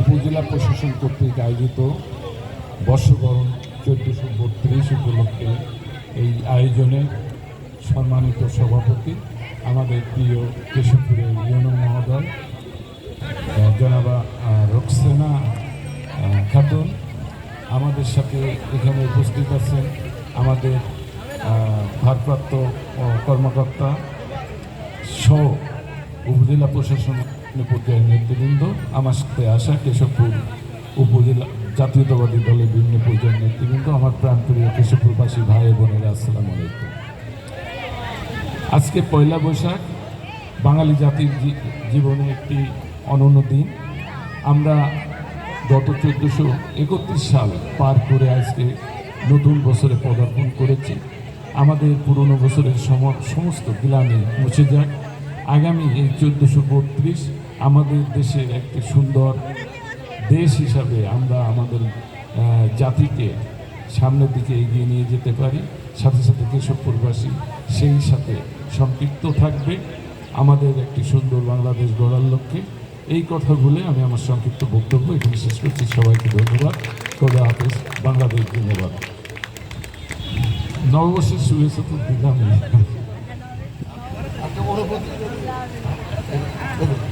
উপজেলা প্রশাসন কর্তৃক আয়োজিত বর্ষবরণ চোদ্দোশো বত্রিশ উপলক্ষে এই আয়োজনে সম্মানিত সভাপতি, আমাদের প্রিয় কেশবপুরের ইউনো মহোদয় জনাবা রোকসেনা খাতুন, আমাদের সাথে এখানে উপস্থিত আছেন আমাদের ভারপ্রাপ্ত কর্মকর্তা সহ উপজেলা প্রশাসন পর্যায়ের নেতৃবৃন্দ আমার সাথে আসা কেশবপুর উপজেলা জাতীয়তাবাদী দলের বিভিন্ন পর্যায়ের নেতৃবৃন্দ, আমার প্রাণপ্রিয় কেশবপুরবাসী, ভাই বোনেরা, আসসালামু আলাইকুম। আজকে পয়লা বৈশাখ, বাঙালি জাতির জীবনে একটি অনন্য দিন। আমরা গত চোদ্দোশো একত্রিশ সাল পার করে আজকে নতুন বছরে পদার্পণ করেছি। আমাদের পুরনো বছরের সম- সমস্ত গ্লানি মুছে যাক। আগামী এই চোদ্দোশো বত্রিশ আমাদের দেশের একটি সুন্দর দেশ হিসাবে আমরা আমাদের জাতিকে সামনের দিকে এগিয়ে নিয়ে যেতে পারি। সাথে সাথে কেশবপুরবাসী সেই সাথে সম্পৃক্ত থাকবে। আমাদের একটি সুন্দর বাংলাদেশ গড়ার লক্ষ্যে। এই কথা বলে আমি আমার সংক্ষিপ্ত বক্তব্য এখানে শেষ করছি। সবাইকে ধন্যবাদ। খোদা হাফেজ। বাংলাদেশ ধন্যবাদ নববর্ষের শুভেচ্ছা তো দিলাম Oh.